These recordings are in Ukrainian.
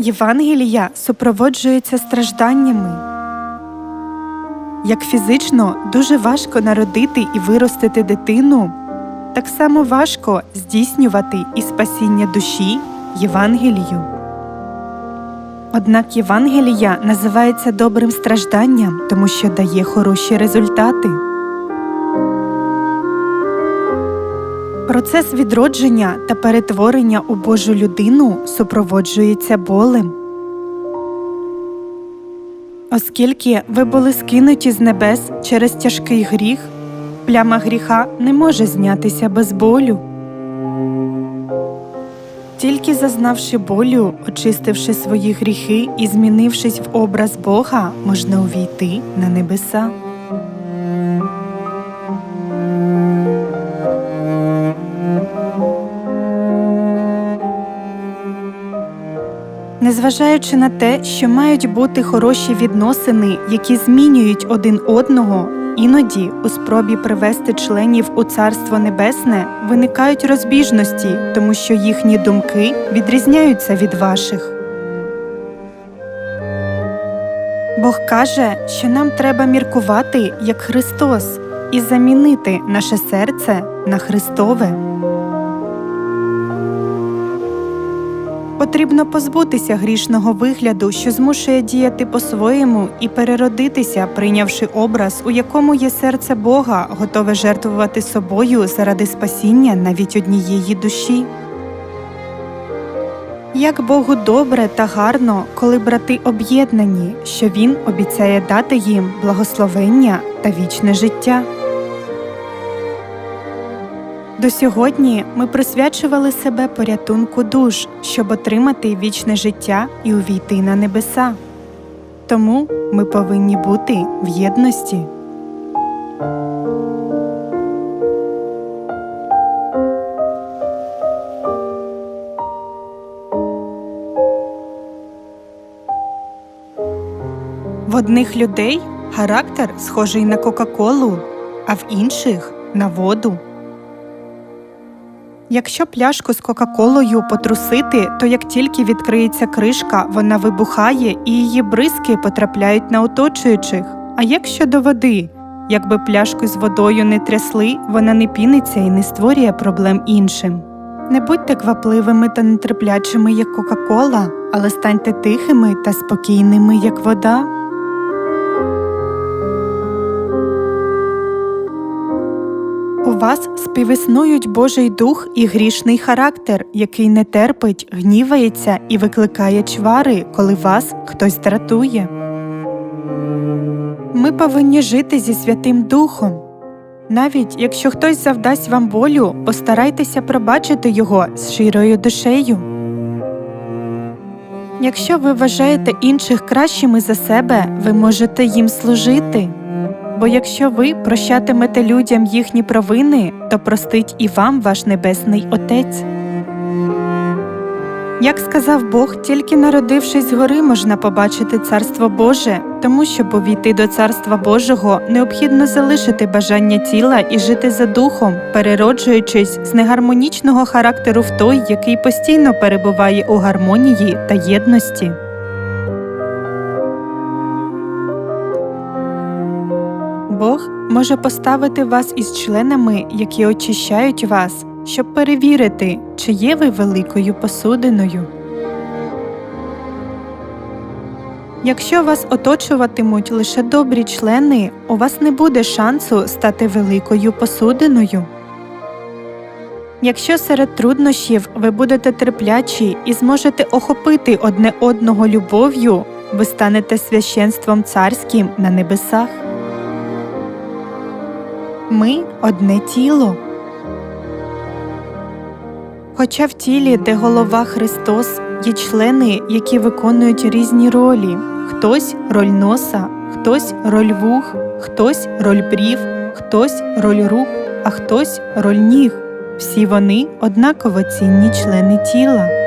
Євангелія супроводжується стражданнями. Як фізично дуже важко народити і виростити дитину, так само важко здійснювати і спасіння душі Євангелію. Однак Євангелія називається добрим стражданням, тому що дає хороші результати. Процес відродження та перетворення у Божу людину супроводжується болем. Оскільки ви були скинуті з небес через тяжкий гріх, пляма гріха не може знятися без болю. Тільки зазнавши болю, очистивши свої гріхи і змінившись в образ Бога, можна увійти на небеса. Незважаючи на те, що мають бути хороші відносини, які змінюють один одного, іноді у спробі привести членів у Царство Небесне виникають розбіжності, тому що їхні думки відрізняються від ваших. Бог каже, що нам треба міркувати як Христос і замінити наше серце на Христове. Потрібно позбутися грішного вигляду, що змушує діяти по-своєму, і переродитися, прийнявши образ, у якому є серце Бога, готове жертвувати собою заради спасіння навіть однієї душі. Як Богу добре та гарно, коли брати об'єднані, що Він обіцяє дати їм благословення та вічне життя. До сьогодні ми присвячували себе порятунку душ, щоб отримати вічне життя і увійти на небеса. Тому ми повинні бути в єдності. В одних людей характер схожий на Кока-Колу, а в інших на воду. Якщо пляшку з Кока-Колою потрусити, то як тільки відкриється кришка, вона вибухає і її бризки потрапляють на оточуючих. А як щодо води? Якби пляшку з водою не трясли, вона не піниться і не створює проблем іншим. Не будьте квапливими та нетерплячими, як Кока-Кола, але станьте тихими та спокійними, як вода. Вас співіснують Божий дух і грішний характер, який не терпить, гнівається і викликає чвари, коли вас хтось дратує. Ми повинні жити зі Святим Духом. Навіть якщо хтось завдасть вам болю, постарайтеся пробачити його з щирою душею. Якщо ви вважаєте інших кращими за себе, ви можете їм служити. Бо якщо ви прощатимете людям їхні провини, то простить і вам ваш Небесний Отець. Як сказав Бог, тільки народившись згори можна побачити Царство Боже, тому щоб увійти до Царства Божого, необхідно залишити бажання тіла і жити за духом, перероджуючись з негармонічного характеру в той, який постійно перебуває у гармонії та єдності. Може поставити вас із членами, які очищають вас, щоб перевірити, чи є ви великою посудиною. Якщо вас оточуватимуть лише добрі члени, у вас не буде шансу стати великою посудиною. Якщо серед труднощів ви будете терплячі і зможете охопити одне одного любов'ю, ви станете священством царським на небесах. Ми одне тіло. Хоча в тілі, де голова Христос, є члени, які виконують різні ролі хтось роль носа, хтось роль вух, хтось роль брів, хтось роль рук, а хтось роль ніг. Всі вони однаково цінні члени тіла.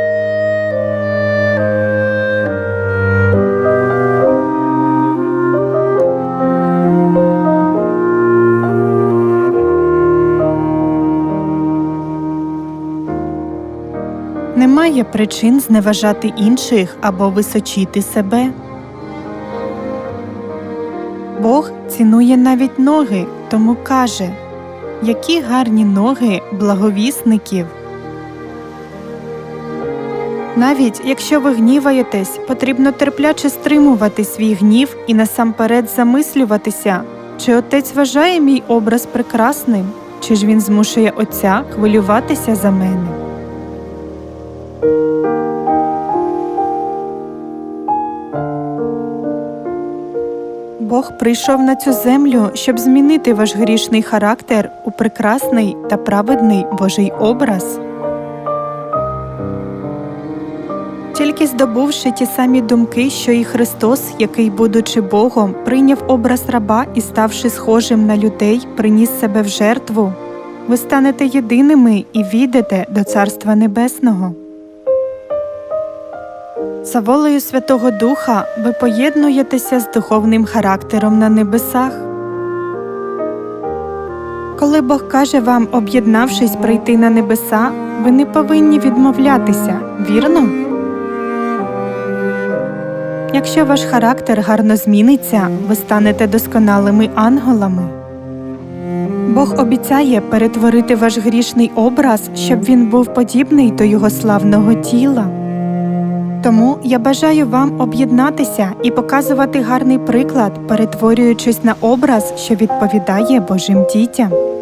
Немає причин зневажати інших або височити себе. Бог цінує навіть ноги, тому каже Які гарні ноги благовісників. Навіть якщо ви гніваєтесь, потрібно терпляче стримувати свій гнів і насамперед замислюватися, чи отець вважає мій образ прекрасним, чи ж він змушує отця хвилюватися за мене. Бог прийшов на цю землю, щоб змінити ваш грішний характер у прекрасний та праведний Божий образ. Тільки здобувши ті самі думки, що і Христос, який, будучи Богом, прийняв образ раба і, ставши схожим на людей, приніс себе в жертву, ви станете єдиними і війдете до Царства Небесного. За волею Святого Духа ви поєднуєтеся з духовним характером на небесах. Коли Бог каже вам, об'єднавшись, прийти на небеса, ви не повинні відмовлятися, вірно? Якщо ваш характер гарно зміниться, ви станете досконалими ангелами. Бог обіцяє перетворити ваш грішний образ, щоб він був подібний до його славного тіла. Тому я бажаю вам об'єднатися і показувати гарний приклад, перетворюючись на образ, що відповідає Божим дітям.